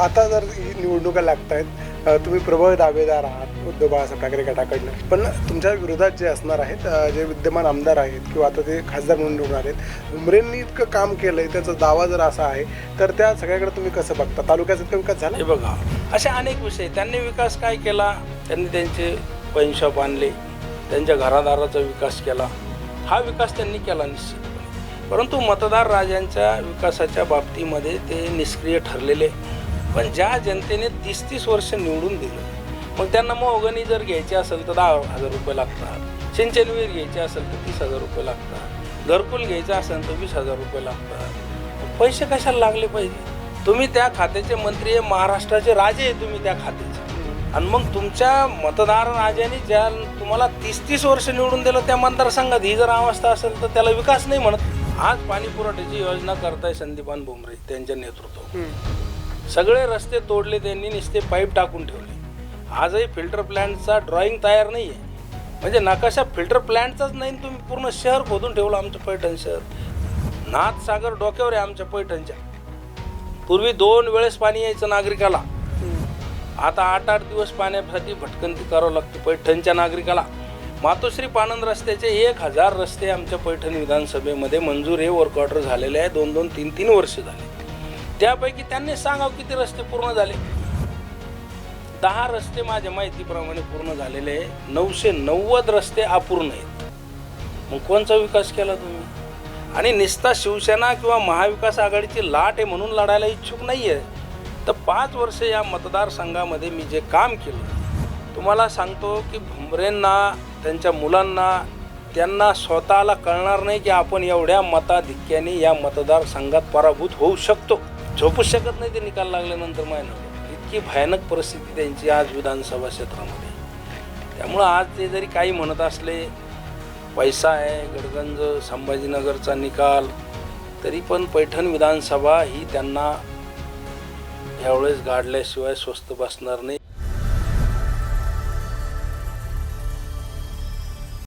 आता जर ही निवडणुका लागत आहेत तुम्ही प्रबळ दावेदार आहात उद्धव बाळासाहेब ठाकरे गटाकडनं. पण तुमच्या विरोधात जे असणार आहेत जे विद्यमान आमदार आहेत किंवा आता ते खासदार म्हणून निवडणार आहेत उमरेंनी इतकं काम केलं आहे त्याचा दावा जर असा आहे तर त्या सगळ्याकडे तुम्ही कसं बघता? तालुक्याचा इतका विकास झाला? हे बघा असे अनेक विषय त्यांनी विकास काय केला? त्यांनी त्यांचे पैनशॉप आणले त्यांच्या घरादाराचा विकास केला. हा विकास त्यांनी केला निश्चित परंतु मतदार राजांच्या विकासाच्या बाबतीमध्ये ते निष्क्रिय ठरलेले पण ज्या जनतेने तीस तीस वर्ष निवडून दिलं मग त्यांना मोहगणी जर घ्यायची असेल तर दहा हजार रुपये लागतात. सिंचनवीर घ्यायचे असेल तर तीस हजार रुपये लागतात. घरकुल घ्यायचं असेल तर वीस हजार रुपये लागतात. पैसे कशाला लागले पाहिजे? तुम्ही त्या खात्याचे मंत्री आहे महाराष्ट्राचे राजे आहे तुम्ही त्या खात्याचे. आणि मग तुमच्या मतदार राजाने ज्या तुम्हाला तीस तीस वर्ष निवडून दिलं त्या मतदारसंघात ही जर अवस्था असेल तर त्याला विकास नाही म्हणत. आज पाणी पुरवठ्याची योजना करताय संदीपान भुमरे त्यांच्या नेतृत्व सगळे रस्ते तोडले त्यांनी नुसते पाईप टाकून ठेवले. आजही फिल्टर प्लॅन्टचा ड्रॉइंग तयार नाही आहे म्हणजे नकाशा फिल्टर प्लॅन्टचाच नाही तुम्ही पूर्ण शहर खोदून ठेवलं आमचं पैठण शहर. नाथसागर डोक्यावर आहे आमच्या पैठणच्या. पूर्वी दोन वेळेस पाणी यायचं नागरिकाला. आता आठ आठ दिवस पाण्यासाठी भटकंती करावं लागते पैठणच्या नागरिकाला. मातोश्री पानंद रस्त्याचे एक हजार रस्ते आमच्या पैठण विधानसभेमध्ये मंजूर हे वर्क ऑर्डर झालेले आहे. दोन दोन तीन तीन वर्ष झाले. त्यापैकी त्यांनी सांगावं किती रस्ते पूर्ण झाले. दहा रस्ते माझ्या माहितीप्रमाणे पूर्ण झालेले आहे. नऊशे नव्वद रस्ते अपूर्ण आहेत. मग कोणचा विकास केला तुम्ही? आणि निस्ता शिवसेना किंवा महाविकास आघाडीची लाट आहे म्हणून लढायला इच्छुक नाही आहे तर पाच वर्ष या मतदारसंघामध्ये मी जे काम केलं तुम्हाला सांगतो की भुमरेंना त्यांच्या मुलांना त्यांना स्वतःला कळणार नाही की आपण एवढ्या मताधिक्याने या मतदारसंघात पराभूत होऊ शकतो. झोपूच शकत नाही ते निकाल लागल्यानंतर मायनं इतकी भयानक परिस्थिती त्यांची आज विधानसभा क्षेत्रामध्ये. त्यामुळं आज ते जरी काही म्हणत असले पैसा आहे गडगंज संभाजीनगरचा निकाल तरी पण पैठण विधानसभा ही त्यांना यावेळेस गाडल्याशिवाय स्वस्त बसणार नाही.